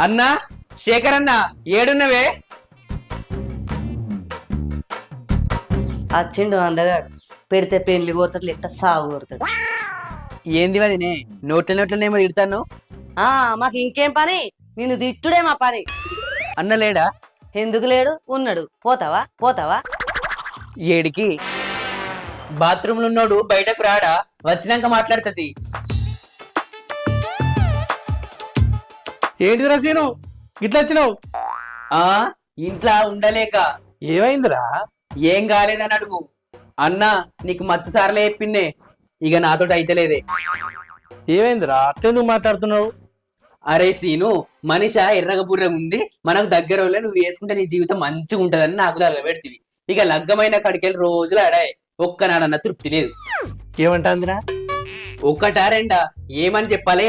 అన్నా శేఖర్ అన్న ఏడున్నవే? వచ్చిండు అందగాడు పెడితే పెళ్ళి కోరుతాడు లెక్క సాగు కోరుతాడు ఏంది వదినే నోట్ల నోట్లనేమో తిడతాను? ఆ మాకు ఇంకేం పని? నిన్ను తిట్టుడే మా పని. అన్న లేడా? ఎందుకు లేడు? ఉన్నాడు. పోతావా? పోతావా? ఏడికి? బాత్రూంలో ఉన్నాడు బయటకు రాడా? వచ్చినాక మాట్లాడుతుంది. ఏంటిదిరా సీను? ఇట్లా వచ్చినావు? ఆ ఇంట్లో ఉండలేక. ఏమైందిరా? ఏం కాలేదని అడుగు. అన్నా నీకు మత్తు సార్లే చెప్పిందే. ఇక నాతోటి అయితలేదే ఏమైందిరా? అట్టెందుకు మాట్లాడుతున్నావు? అరే సీను మనిష ఎర్రగ బుర్రగా ఉంది. మనకు దగ్గర వాళ్ళే నువ్వు వేసుకుంటే నీ జీవితం మంచిగా ఉంటదని నాకు తగలబెడుతుంది ఇక లగ్గమైన కడికెళ్ళి రోజులు ఆడాయి. ఒక్కనాడన్న తృప్తి లేదు. ఏమంటాందిరా? ఒక్కటా రెండా? ఏమని చెప్పాలి?